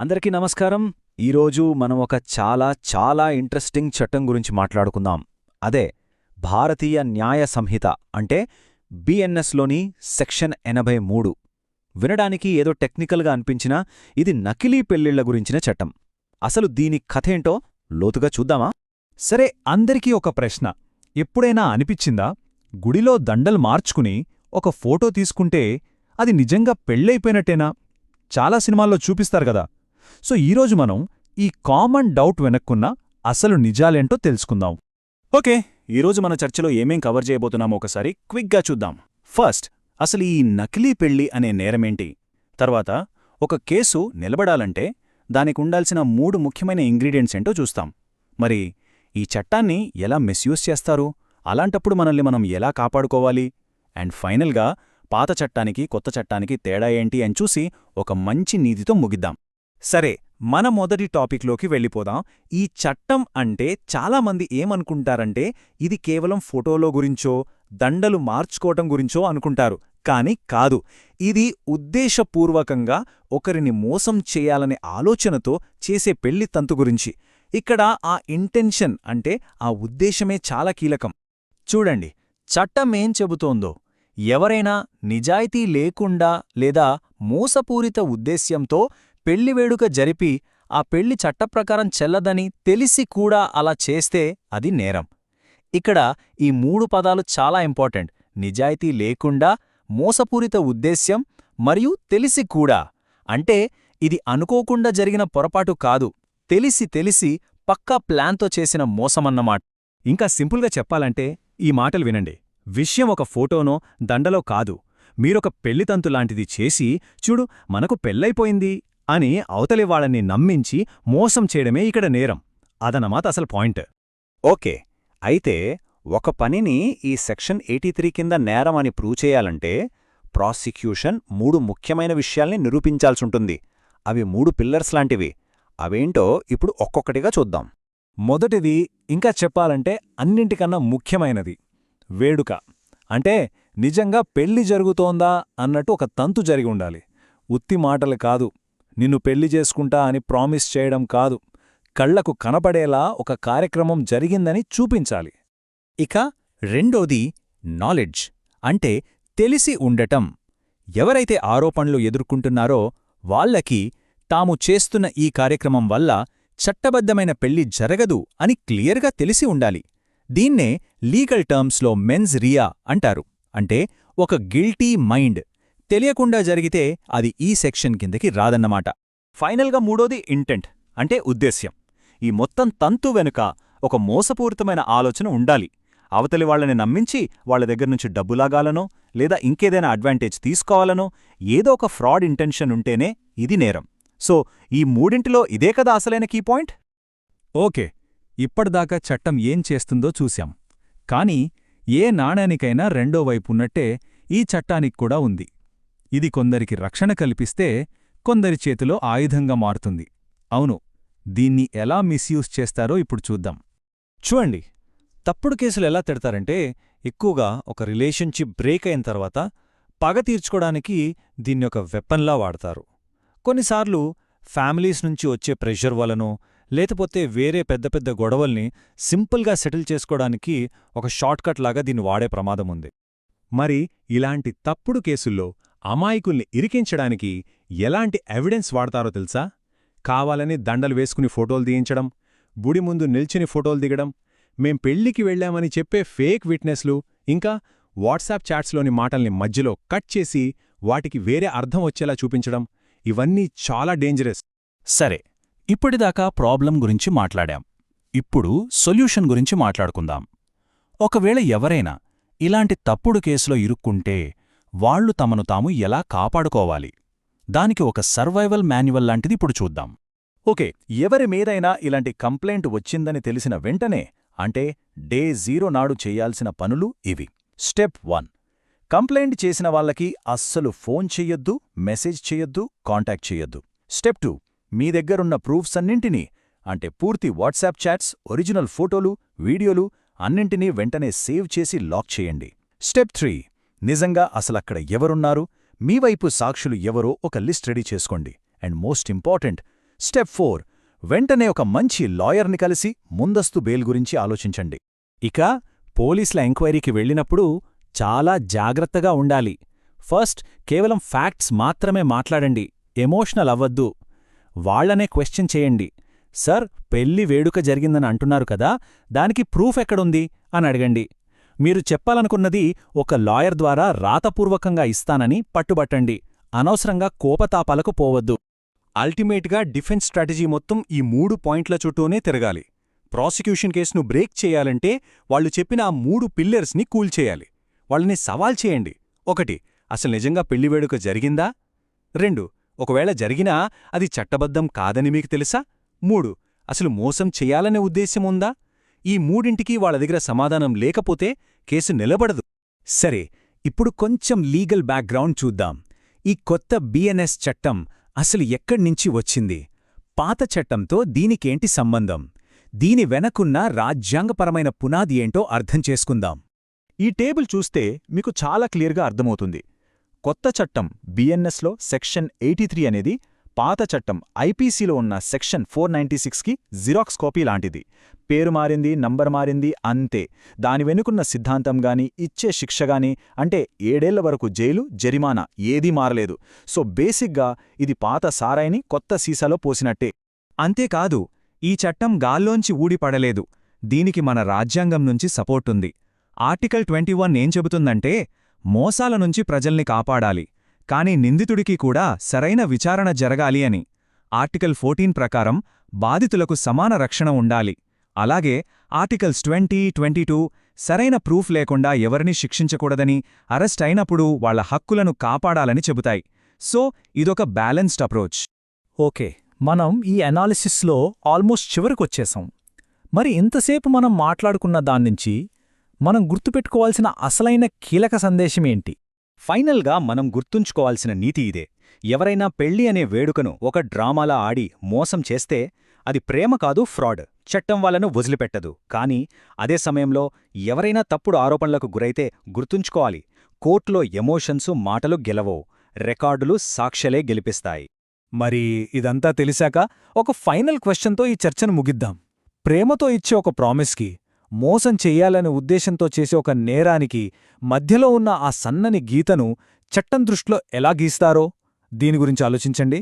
అందరికీ నమస్కారం. ఈరోజు మనం ఒక చాలా చాలా ఇంట్రెస్టింగ్ చట్టం గురించి మాట్లాడుకుందాం. అదే భారతీయ న్యాయ సంహిత అంటే బిఎన్ఎస్లోని సెక్షన్ ఎనభై మూడు. వినడానికి ఏదో టెక్నికల్గా అనిపించినా ఇది నకిలీ పెళ్ళిళ్ళ గురించిన చట్టం. అసలు దీని కథేంటో లోతుగా చూద్దామా? సరే అందరికీ ఒక ప్రశ్న. ఎప్పుడైనా అనిపించిందా? గుడిలో దండలు మార్చుకుని ఒక ఫోటో తీసుకుంటే అది నిజంగా పెళ్ళైపోయినట్టేనా? చాలా సినిమాల్లో చూపిస్తారు కదా. సో ఈరోజు మనం ఈ కామన్ డౌట్ వెనక్కున్న అసలు నిజాలేంటో తెలుసుకుందాం. ఓకే ఈరోజు మన చర్చలో ఏమేం కవర్ చేయబోతున్నామో ఒకసారి క్విక్గా చూద్దాం. ఫస్ట్ అసలు ఈ నకిలీ పెళ్ళి అనే నేరమేంటి? తర్వాత ఒక కేసు నిలబడాలంటే దానికి ఉండాల్సిన మూడు ముఖ్యమైన ఇంగ్రీడియంట్స్ ఏంటో చూస్తాం. మరి ఈ చట్టాన్ని ఎలా మిస్యూజ్ చేస్తారు? అలాంటప్పుడు మనల్ని మనం ఎలా కాపాడుకోవాలి? అండ్ ఫైనల్గా పాత చట్టానికి కొత్త చట్టానికి తేడా ఏంటి అని చూసి ఒక మంచి నీతితో ముగిద్దాం. సరే మన మొదటి టాపిక్లోకి వెళ్ళిపోదాం. ఈ చట్టం అంటే చాలామంది ఏమనుకుంటారంటే ఇది కేవలం ఫోటోలో గురించో దండలు మార్చుకోవటం గురించో అనుకుంటారు. కాని కాదు. ఇది ఉద్దేశపూర్వకంగా ఒకరిని మోసం చేయాలనే ఆలోచనతో చేసే పెళ్ళి తంతు గురించి. ఇక్కడ ఆ ఇంటెన్షన్ అంటే ఆ ఉద్దేశమే చాలా కీలకం. చూడండి చట్టం ఏం చెబుతోందో? ఎవరైనా నిజాయితీ లేకుండా లేదా మోసపూరిత ఉద్దేశ్యంతో పెళ్ళి వేడుక జరిపి ఆ పెళ్ళి చట్టప్రకారం చెల్లదని తెలిసి కూడా అలా చేస్తే అది నేరం. ఇక్కడ ఈ మూడు పదాలు చాలా ఇంపార్టెంట్. నిజాయితీ లేకుండా మోసపూరిత ఉద్దేశ్యం మరియు తెలిసి కూడా. అంటే ఇది అనుకోకుండా జరిగిన పొరపాటు కాదు. తెలిసి తెలిసి పక్కా ప్లాన్తో చేసిన మోసమన్నమాట. ఇంకా సింపుల్గా చెప్పాలంటే ఈ మాటలు వినండి. విషయం ఒక ఫోటోనో దండలో కాదు. మీరొక పెళ్ళితంతులాంటిది చేసి చూడు మనకు పెళ్ళైపోయింది. అని అవతలి వాళ్ళని నమ్మించి మోసం చేయడమే ఇక్కడ నేరం. అదనమాట అసలు పాయింట్. ఓకే అయితే ఒక పనిని ఈ సెక్షన్ ఎయిటీ త్రీ కింద నేరం అని ప్రూవ్ చేయాలంటే ప్రాసిక్యూషన్ మూడు ముఖ్యమైన విషయాల్ని నిరూపించాల్సుంటుంది. అవి మూడు పిల్లర్స్ లాంటివి. అవేంటో ఇప్పుడు ఒక్కొక్కటిగా చూద్దాం. మొదటిది ఇంకా చెప్పాలంటే అన్నింటికన్నా ముఖ్యమైనది. వేడుక. అంటే నిజంగా పెళ్ళి జరుగుతోందా అన్నట్టు ఒక తంతు జరిగి ఉండాలి. ఉత్తి మాటలు కాదు. నిన్ను పెళ్ళి చేసుకుంటా అని ప్రామిస్ చేయడం కాదు. కళ్ళకు కనపడేలా ఒక కార్యక్రమం జరిగిందని చూపించాలి. ఇక రెండోది నాలెడ్జ్ అంటే తెలిసి ఉండటం. ఎవరైతే ఆరోపణలు ఎదుర్కొంటున్నారో వాళ్ళకి తాము చేస్తున్న ఈ కార్యక్రమం వల్ల చట్టబద్ధమైన పెళ్ళి జరగదు అని క్లియర్గా తెలిసి ఉండాలి. దీన్నే లీగల్ టర్మ్స్లో మెన్స్ రియా అంటారు. అంటే ఒక గిల్టీ మైండ్ తెలియకుండా జరిగితే అది ఈ సెక్షన్ కిందకి రాదన్నమాట. ఫైనల్గా మూడోది ఇంటెంట్ అంటే ఉద్దేశ్యం. ఈ మొత్తం తంతు వెనుక ఒక మోసపూరితమైన ఆలోచన ఉండాలి. అవతలి వాళ్ళని నమ్మించి వాళ్ళ దగ్గర్నుంచి డబ్బులాగాలనో లేదా ఇంకేదైనా అడ్వాంటేజ్ తీసుకోవాలనో ఏదో ఒక ఫ్రాడ్ ఇంటెన్షన్ ఉంటేనే ఇది నేరం. సో ఈ మూడింటిలో ఇదే కదా అసలైన కీ పాయింట్? ఓకే ఇప్పటిదాకా చట్టం ఏం చేస్తుందో చూశాం. కాని ఏ నాణానికైనా రెండో వైపున్నట్టే ఈ చట్టానికి కూడా ఉంది. ఇది కొందరికి రక్షణ కల్పిస్తే కొందరి చేతిలో ఆయుధంగా మారుతుంది. అవును దీన్ని ఎలా మిస్యూజ్ చేస్తారో ఇప్పుడు చూద్దాం. చూడండి తప్పుడు కేసులు ఎలా తిడతారంటే ఎక్కువగా ఒక రిలేషన్షిప్ బ్రేక్ అయిన తర్వాత పగ తీర్చుకోవడానికి దీన్ని ఒక వెపన్లా వాడతారు. కొన్నిసార్లు ఫ్యామిలీస్ నుంచి వచ్చే ప్రెషర్ వలనో లేకపోతే వేరే పెద్ద పెద్ద గొడవల్ని సింపుల్గా సెటిల్ చేసుకోవడానికి ఒక షార్ట్కట్ లాగా దీన్ని వాడే ప్రమాదముంది మరి ఇలాంటి తప్పుడు కేసుల్లో అమాయకుల్ని ఇరికించడానికి ఎలాంటి ఎవిడెన్స్ వాడతారో తెలుసా? కావాలని దండలు వేసుకుని ఫోటోలు తీయించడం గుడి ముందు నిల్చుని ఫోటోలు దిగడం మేం పెళ్ళికి వెళ్ళామని చెప్పే ఫేక్ విట్నెస్లు ఇంకా వాట్సాప్ చాట్స్లోని మాటల్ని మధ్యలో కట్ చేసి వాటికి వేరే అర్థం వచ్చేలా చూపించడం ఇవన్నీ చాలా డేంజరస్. సరే ఇప్పటిదాకా ప్రాబ్లం గురించి మాట్లాడాం. ఇప్పుడు సొల్యూషన్ గురించి మాట్లాడుకుందాం. ఒకవేళ ఎవరైనా ఇలాంటి తప్పుడు కేసులో ఇరుక్కుంటే వాళ్ళు తమను తాము ఎలా కాపాడుకోవాలి? దానికి ఒక సర్వైవల్ మాన్యువల్ లాంటిది ఇప్పుడు చూద్దాం. ఓకే ఎవరి మీదైనా ఇలాంటి కంప్లైంట్ వచ్చిందని తెలిసిన వెంటనే అంటే డే జీరో నాడు చేయాల్సిన పనులు ఇవి. స్టెప్ వన్ కంప్లైంట్ చేసిన వాళ్ళకి అస్సలు ఫోన్ చెయ్యొద్దు మెసేజ్ చెయ్యొద్దు కాంటాక్ట్ చెయ్యొద్దు. స్టెప్ టూ మీ దగ్గరున్న ప్రూఫ్స్ అన్నింటినీ అంటే పూర్తి వాట్సాప్ చాట్స్ ఒరిజినల్ ఫోటోలు వీడియోలు అన్నింటినీ వెంటనే సేవ్ చేసి లాక్ చేయండి. స్టెప్ త్రీ నిజంగా అసలక్కడ ఎవరున్నారు? మీ వైపు సాక్షులు ఎవరో ఒక లిస్ట్ రెడీ చేసుకోండి. And most important step four వెంటనే ఒక మంచి లాయర్ని కలిసి ముందస్తు బెయిల్ గురించి ఆలోచించండి. ఇక పోలీసుల ఎంక్వైరీకి వెళ్ళినప్పుడు చాలా జాగ్రత్తగా ఉండాలి. ఫస్ట్ కేవలం ఫ్యాక్ట్స్ మాత్రమే మాట్లాడండి. ఎమోషనల్ అవ్వద్దు. వాళ్ళనే క్వశ్చన్ చేయండి. సర్ పెళ్ళి వేడుక జరిగిందని అంటున్నారు కదా దానికి ప్రూఫ్ ఎక్కడుంది? అని అడగండి. మీరు చెప్పాలనుకున్నది ఒక లాయర్ ద్వారా రాతపూర్వకంగా ఇస్తానని పట్టుబట్టండి. అనవసరంగా కోపతాపాలకు పోవద్దు. అల్టిమేట్గా డిఫెన్స్ స్ట్రాటజీ మొత్తం ఈ మూడు పాయింట్ల చుట్టూనే తిరగాలి. ప్రాసిక్యూషన్ కేసును బ్రేక్ చేయాలంటే వాళ్ళు చెప్పిన ఆ మూడు పిల్లర్స్ని కూల్చేయాలి వాళ్ళని సవాల్ చేయండి. ఒకటి అసలు నిజంగా పెళ్ళి వేడుక జరిగిందా? రెండు ఒకవేళ జరిగినా అది చట్టబద్ధం కాదని మీకు తెలుసా? మూడు అసలు మోసం చేయాలనే ఉద్దేశ్యముందా ఉందా? ఈ మూడింటికి వాళ్ళ దగ్గర సమాధానం లేకపోతే కేసు నిలబడదు. సరే ఇప్పుడు కొంచెం లీగల్ బ్యాక్గ్రౌండ్ చూద్దాం. ఈ కొత్త బిఎన్ఎస్ చట్టం అసలు ఎక్కడ్నించి వచ్చింది? పాత చట్టంతో దీనికేంటి సంబంధం? దీని వెనకున్న రాజ్యాంగపరమైన పునాది ఏంటో అర్థం చేసుకుందాం. ఈ టేబుల్ చూస్తే మీకు చాలా క్లియర్గా అర్థమవుతుంది. కొత్త చట్టం బిఎన్ఎస్లో సెక్షన్ ఎయిటీ త్రీ అనేది పాత చట్టం ఐపీసీలో ఉన్న సెక్షన్ ఫోర్ నైంటీ సిక్స్కి జిరాక్స్ కాపీ లాంటిది. పేరు మారింది నంబర్ మారింది అంతే. దాని వెనుకున్న సిద్ధాంతం గాని ఇచ్చే శిక్ష గాని అంటే ఏడేళ్ళ వరకు జైలు జరిమానా ఏదీ మారలేదు. సో బేసిక్గా ఇది పాత సారాయిని కొత్త సీసాలో పోసినట్టే. అంతేకాదు ఈ చట్టం గాల్లోంచి ఊడిపడలేదు దీనికి మన రాజ్యాంగం నుంచి సపోర్టుంది ఆర్టికల్ ట్వంటీ వన్ ఏం చెబుతుందంటే మోసాల నుంచి ప్రజల్ని కాపాడాలి. కాని నిందితుడికి కూడా సరైన విచారణ జరగాలి అని. ఆర్టికల్ ఫోర్టీన్ ప్రకారం బాధితులకు సమాన రక్షణ ఉండాలి. అలాగే ఆర్టికల్స్ ట్వంటీ ట్వంటీ టూ సరైన ప్రూఫ్ లేకుండా ఎవరిని శిక్షించకూడదని అరెస్ట్ అయినప్పుడు వాళ్ళ హక్కులను కాపాడాలని చెబుతాయి. సో ఇదొక బ్యాలెన్స్డ్ అప్రోచ్. ఓకే మనం ఈ అనాలిసిస్లో ఆల్మోస్ట్ చివరికొచ్చేసాం మరి ఇంతసేపు మనం మాట్లాడుకున్న దాన్నించి మనం గుర్తుపెట్టుకోవాల్సిన అసలైన కీలక సందేశమేంటి ఫైనల్గా మనం గుర్తుంచుకోవాల్సిన నీతి ఇదే. ఎవరైనా పెళ్ళి అనే వేడుకను ఒక డ్రామాలా ఆడి మోసం చేస్తే అది ప్రేమ కాదు ఫ్రాడ్ చట్టం వాళ్ళను వదిలిపెట్టదు. కానీ అదే సమయంలో ఎవరైనా తప్పుడు ఆరోపణలకు గురైతే గుర్తుంచుకోవాలి. కోర్టులో ఎమోషన్సు మాటలు గెలవో రికార్డులు సాక్ష్యలే గెలిపిస్తాయి. మరి ఇదంతా తెలిసాక ఒక ఫైనల్ క్వశ్చన్తో ఈ చర్చను ముగిద్దాం. ప్రేమతో ఇచ్చే ఒక ప్రామిస్కి మోసం చెయ్యాలనే ఉద్దేశంతో చేసే ఒక నేరానికి మధ్యలో ఉన్న ఆ సన్నని గీతను చట్టం దృష్టిలో ఎలా గీస్తారో దీని గురించి ఆలోచించండి.